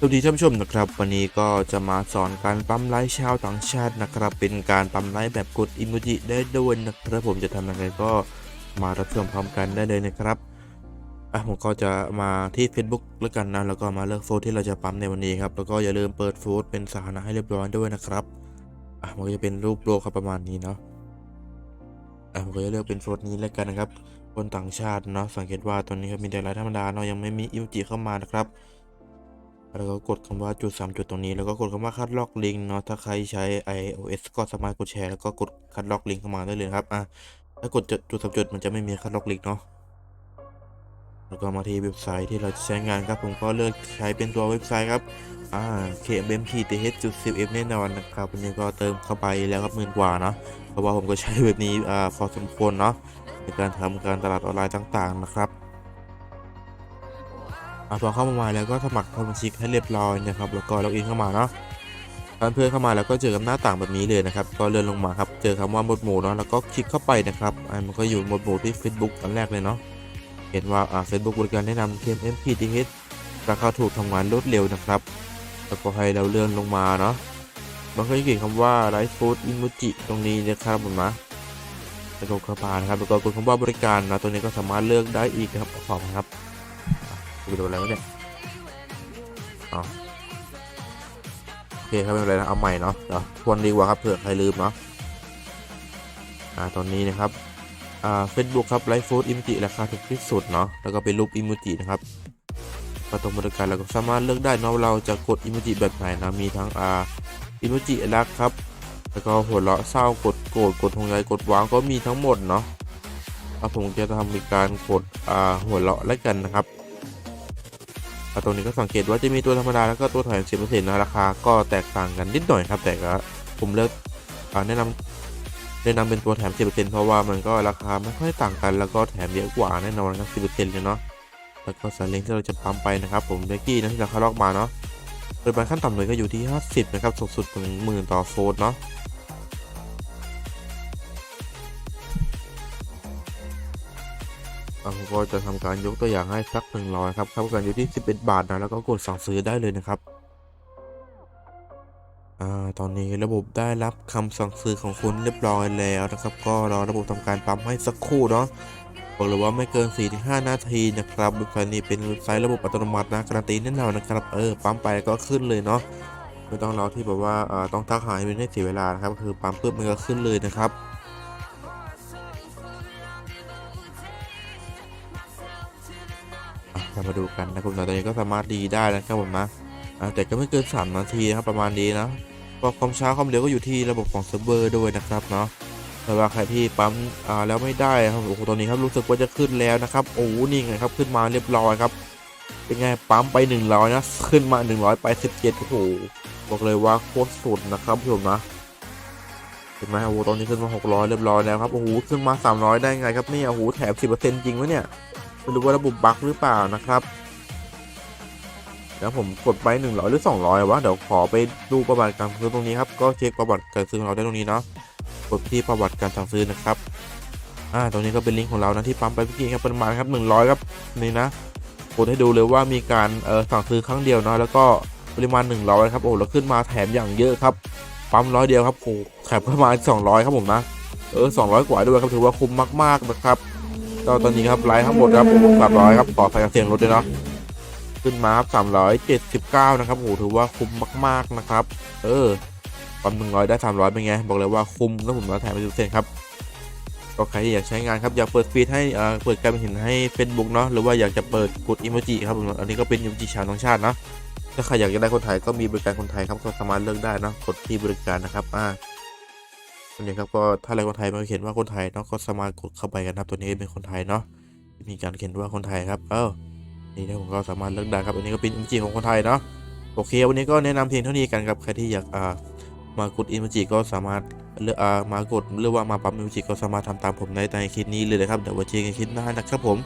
สวัสดีท่านผู้ชมนะครับ วันนี้ก็จะมาสอนการปั๊มไลค์ชาวต่างชาตินะครับ เป็นการปั๊มไลค์แบบกดอิโมจิได้ด้วยนะครับผมจะทำยังไงก็มารับชมพร้อมกันได้เลยนะครับอะผมก็จะมาที่ Facebook แล้วกันนะแล้วก็มาเลือกโฟลที่เราจะปั๊มในวันนี้ครับแล้วก็อย่าลืมเปิดโฟลเป็นสาธารณะให้เรียบร้อยด้วยนะครับอะมันก็จะเป็นรูปโลกครับประมาณนี้เนาะอะผมก็จะเลือกเป็นโฟลนี้แล้วกันนะครับคนต่างชาติเนาะสังเกตว่าตอนนี้ครับมีแต่ไลค์ธรรมดาเนาะยังไม่มีอิโมจิเข้ามานะครับ แล้วก็กดคำว่าจุด3จุดตรงนี้แล้วก็กดคำว่าคัดลอกลิงก์เนาะถ้าใครใช้ iOS ก็สามารถกดแชร์แล้วก็กดคัดลอกลิงก์เข้ามาได้เลยครับอะถ้ากดจุดสามจุดมันจะไม่มีคัดลอกลิงก์เนาะแล้วก็มาที่เว็บไซต์ที่เราจะใช้งานครับผมก็เลือกใช้เป็นตัวเว็บไซต์ครับอ่า kbmth จุด10 f แน่นอนนะครับวันนี้ก็เติมเข้าไปแล้วครับหมื่นกว่าเนาะเพราะว่าผมก็ใช้เว็บนี้อ่าพอสมควรเนาะในการทำการตลาดออนไลน์ต่างๆนะครับ พอเข้ามาแล้วก็สมัครสมาชิกให้เรียบร้อยนะครับแล้วก็ล็อกอินเข้ามาเนาะเพื่อนเข้ามาแล้วก็เจอกับหน้าต่างแบบนี้เลยนะครับก็เลื่อนลงมาครับเจอคำว่าหมดหมู่เนาะแล้วก็คลิกเข้าไปนะครับอะมันก็อยู่หมดหมู่ที่ Facebook อันแรกเลยเนาะเห็นว่าอ่า Facebook บริการแนะนำ KMPTH ราคาถูกทำงานรวดเร็วนะครับแล้วก็ให้เราเลื่อนลงมาเนาะมันก็จะเขียนคำว่า Live Food Emoji ตรงนี้นะครับผมนะแล้วก็เข้ามานะครับแล้วก็กดคำว่าบริการนะตรงนี้ก็สามารถเลือกได้อีกนะครับขอบคุณครับ กูโดนอะไรวะเนี่ยอ๋อโอเคครับไม่เป็นไรนะเอาใหม่เนาะเดี๋ยวทวนดีกว่าครับเผื่อใครลืมเนาะอ่าตอนนี้นะครับอ่าเฟซบุ๊กครับไลฟ์โฟดอิมจิราคาถูกที่สุดเนาะแล้วก็เป็นรูปอิมจินะครับก็ตรงบริการเราก็สามารถเลือกได้เนาะเราจะกดอิมจิแบบไหนนะมีทั้งอ่าอิมจิรักครับแล้วก็หัวเราะเศร้ากดโกรธกดหงใยกดว้าวก็มีทั้งหมดเนาะอะผมจะทำการกดอ่าหัวเราะแล้วกันนะครับ ตรงนี้ก็สังเกตว่าจะมีตัวธรรมดาแล้วก็ตัวแถม10%นะราคาก็แตกต่างกันนิดหน่อยครับแต่ก็ผมเลือกอ่าแนะนำแนะนำเป็นตัวแถม 10%เพราะว่ามันก็ราคาไม่ค่อยต่างกัน แล้วก็แถมเยอะกว่าแน่นอนครับ 10%เลยเนาะ แล้วก็สายเล้งที่เราจะปั๊มไปนะครับ ผมเบกกี้นะที่เราคาร์ลอกมาเนาะปริมาณขั้นต่ำเลยก็อยู่ที่ 50 นะครับสูงสุดถึงหมื่นต่อโฟลเนาะ อะผมก็จะทำการยกตัวอย่างให้สัก100ครับเข้ากันอยู่ที่ 11 บาทนะแล้วก็กดสั่งซื้อได้เลยนะครับอ่าตอนนี้ระบบได้รับคำสั่งซื้อของคุณเรียบร้อยแล้วนะครับ ก็รอระบบทำการปั๊มให้สักครู่เนาะบอกเลยว่าไม่เกิน 4-5 นาทีนะครับเว็บไซต์นี้เป็นเว็บไซต์ระบบอัตโนมัตินะการันตีแน่นอนนะครับเออปั๊มไปก็ขึ้นเลยเนาะไม่ต้องรอที่แบบว่าต้องทักหาให้เป็นให้เสียเวลานะครับคือปั๊มปุ๊บมันก็ขึ้นเลยนะครับ อะเรามาดูกันนะครับตอนนี้ก็สามารถดีได้นะครับผมนะแต่ก็ไม่เกิน 3 นาทีนะครับประมาณนี้นะความช้าความเร็วก็อยู่ที่ระบบของเซิร์ฟเวอร์ด้วยนะครับเนาะแต่ว่าใครที่ปั๊มอ่าแล้วไม่ได้ครับโอ้โหตอนนี้ครับรู้สึกว่าจะขึ้นแล้วนะครับโอ้นี่ไงครับขึ้นมาเรียบร้อยครับเป็นไงปั๊มไป 100 นะขึ้นมา 100 ไป 17โอ้โหบอกเลยว่าโคตรสุดนะครับผู้ชมนะเห็นไหมโอ้โหตอนนี้ขึ้นมา 600 เรียบร้อยแล้วครับโอ้โหขึ้นมา 300 ได้ไงครับนี่โอ้โหแถม10%จริงวะเนี่ย ไม่รู้ว่าระบบบั๊กหรือเปล่านะครับแล้วผมกดไป 100 หรือ 200วะเดี๋ยวขอไปดูประวัติการซื้อตรงนี้ครับก็เช็คประวัติการซื้อของเราได้ตรงนี้เนาะกดที่ประวัติการสั่งซื้อนะครับอ่าตรงนี้ก็เป็นลิงก์ของเรานะที่ปั๊มไปเมื่อกี้ครับประมาณครับ100ครับนี่นะกดให้ดูเลยว่ามีการเออสั่งซื้อครั้งเดียวเนาะแล้วก็ปริมาณ 100ครับโอ้แล้วขึ้นมาแถมอย่างเยอะครับปั๊มร้อยเดียวครับโอ้แถมประมาณ 200 ครับผมนะเออ200 กว่าด้วยครับถือว่าคุ้มมากๆนะครับ ก็ตอนนี้ครับไลฟ์ทั้งหมดครับสามร้อยครับขอใส่เสียงรถด้วยเนาะขึ้นมาครับสามร้อยเจ็ดสิบเก้านะครับโหถือว่าคุ้มมาก ๆ นะครับ เออความหนึ่งร้อยได้สามร้อยเป็นไง บอกเลยว่าคุ้มแล้วผมมาแถมไปดูเซนครับก็ใครที่อยากใช้งานครับอยากเปิดฟีดให้เอ่อเปิดการเห็นให้ Facebook เนาะหรือว่าอยากจะเปิดกดอิโมจิครับผมอันนี้ก็เป็นอิโมจิชาวต่างชาตินะถ้าใครอยากจะได้คนไทยก็มีบริการคนไทยครับก็สามารถเลือกได้นะกดที่บริการนะครับอ่า ตัวนี้ครับก็ถ้าอะไรคนไทยมันเขียนว่าคนไทยเนาะก็สามารถกดเข้าไปกันครับตัวนี้เป็นคนไทยเนาะมีการเขียนว่าคนไทยครับเออนี่นะผมก็สามารถเลือกได้ครับอันนี้ก็เป็นอิมจิของคนไทยเนาะโอเควันนี้ก็แนะนำเพียงเท่านี้กันครับใครที่อยากอ่ามากดอิมจิก็สามารถเลือกอ่ามากดหรือว่ามาปั๊มอิมจิก็สามารถทำตามผมในในคลิปนี้เลยนะครับเดี๋ยวไว้เจอกันคลิปหน้านะครับผม